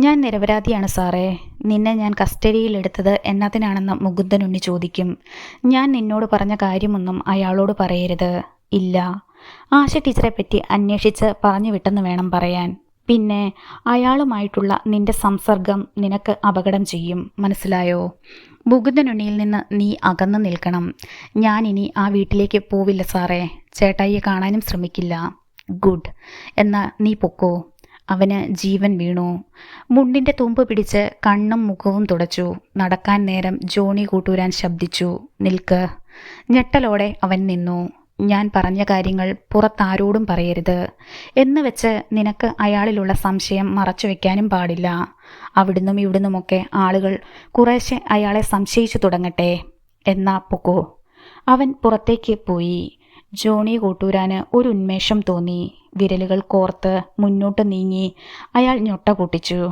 ഞാൻ നിരപരാധിയാണ് സാറേ. നിന്നെ ഞാൻ കസ്റ്റഡിയിലെടുത്തത് എന്നതിനാണെന്ന് മുകുന്ദൻ ഉണ്ണി ചോദിക്കും. ഞാൻ നിന്നോട് പറഞ്ഞ കാര്യമൊന്നും അയാളോട് പറയരുത്. ഇല്ല. ആശ ടീച്ചറെ പറ്റി അന്വേഷിച്ച് പറഞ്ഞു വിട്ടെന്ന് വേണം പറയാൻ. പിന്നെ അയാളുമായിട്ടുള്ള നിന്റെ സംസർഗം നിനക്ക് അപകടം ചെയ്യും. മനസ്സിലായോ? മുകുന്ദനുണ്ണിയിൽ നിന്ന് നീ അകന്നു നിൽക്കണം. ഞാൻ ഇനി ആ വീട്ടിലേക്ക് പോവില്ല സാറേ. ചേട്ടായിയെ കാണാനും ശ്രമിക്കില്ല. ഗുഡ്. എന്നാ നീ പൊക്കോ. അവന് ജീവൻ വീണു. മുണ്ടിന്റെ തുമ്പ് പിടിച്ച് കണ്ണും മുഖവും തുടച്ചു. നടക്കാൻ നേരം ജോണി കൂട്ടൂരാൻ ശബ്ദിച്ചു. നിൽക്ക്. ഞെട്ടലോടെ അവൻ നിന്നു. ഞാൻ പറഞ്ഞ കാര്യങ്ങൾ പുറത്താരോടും പറയരുത്. എന്ന് വെച്ച് നിനക്ക് അയാളിലുള്ള സംശയം മറച്ചു വെക്കാനും പാടില്ല. അവിടുന്നും ഇവിടുന്നുമൊക്കെ ആളുകൾ കുറേശ്ശെ അയാളെ സംശയിച്ചു തുടങ്ങട്ടെ. എന്നാ പൊക്കോ. അവൻ പുറത്തേക്ക് പോയി. ജോണി കൂട്ടൂരാന് ഒരു ഉന്മേഷം തോന്നി. വിരലുകൾ കോർത്ത് മുന്നോട്ട് നീങ്ങി അയാൾ ഞൊട്ട കൂട്ടിച്ചു.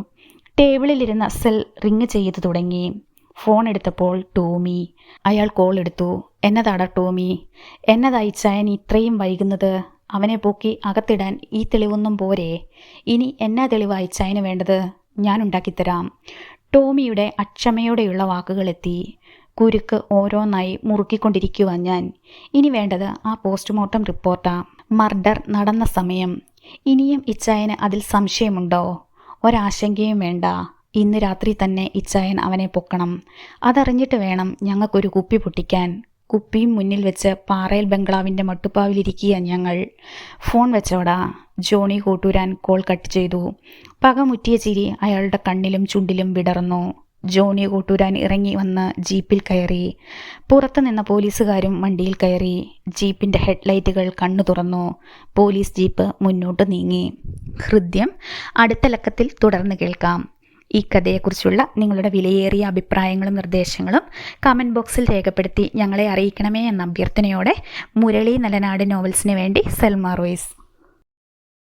ടേബിളിലിരുന്ന സെൽ റിങ് ചെയ്തു തുടങ്ങി. ഫോൺ എടുത്തപ്പോൾ ടോമി. അയാൾ കോൾ എടുത്തു. എന്നതാടാ ടോമി? എന്നതായി ചായൻ ഇത്രയും വൈകുന്നത്? അവനെ പൊക്കി അകത്തിടാൻ ഈ തെളിവൊന്നും പോരെ. ഇനി എന്നാ തെളിവായി ചായന് വേണ്ടത്? ഞാൻ ഉണ്ടാക്കിത്തരാം. ടോമിയുടെ അക്ഷമയോടെയുള്ള വാക്കുകളെത്തി. കുരുക്ക് ഓരോന്നായി മുറുക്കിക്കൊണ്ടിരിക്കുവാൻ ഞാൻ. ഇനി വേണ്ടത് ആ പോസ്റ്റ്മോർട്ടം റിപ്പോർട്ടാ. മർഡർ നടന്ന സമയം. ഇനിയും ഇച്ചായന് അതിൽ സംശയമുണ്ടോ? ഒരാശങ്കയും വേണ്ട. ഇന്ന് രാത്രി തന്നെ ഇച്ചായൻ അവനെ പൊക്കണം. അതറിഞ്ഞിട്ട് വേണം ഞങ്ങൾക്കൊരു കുപ്പി പൊട്ടിക്കാൻ. കുപ്പിയും മുന്നിൽ വെച്ച് പാറയിൽ ബംഗ്ലാവിന്റെ മട്ടുപ്പാവിലിരിക്കുക ഞങ്ങൾ. ഫോൺ വെച്ചോടാ. ജോണി കൂട്ടൂരാൻ കോൾ കട്ട് ചെയ്തു. പകമുറ്റിയ ചിരി അയാളുടെ കണ്ണിലും ചുണ്ടിലും വിടർന്നു. ജോണി കൂട്ടൂരാൻ ഇറങ്ങി വന്ന് ജീപ്പിൽ കയറി. പുറത്തു നിന്ന പോലീസുകാരും വണ്ടിയിൽ കയറി. ജീപ്പിന്റെ ഹെഡ്ലൈറ്റുകൾ കണ്ണു തുറന്നു. പോലീസ് ജീപ്പ് മുന്നോട്ട് നീങ്ങി. ഹൃദ്യം അടുത്ത ലക്കത്തിൽ തുടർന്ന് കേൾക്കാം. ഈ കഥയെക്കുറിച്ചുള്ള നിങ്ങളുടെ വിലയേറിയ അഭിപ്രായങ്ങളും നിർദ്ദേശങ്ങളും കമന്റ് ബോക്സിൽ രേഖപ്പെടുത്തി ഞങ്ങളെ അറിയിക്കണമേ എന്ന അഭ്യർത്ഥനയോടെ മുരളി നലനാട് നോവൽസിന് വേണ്ടി സെൽമ റോയ്സ്.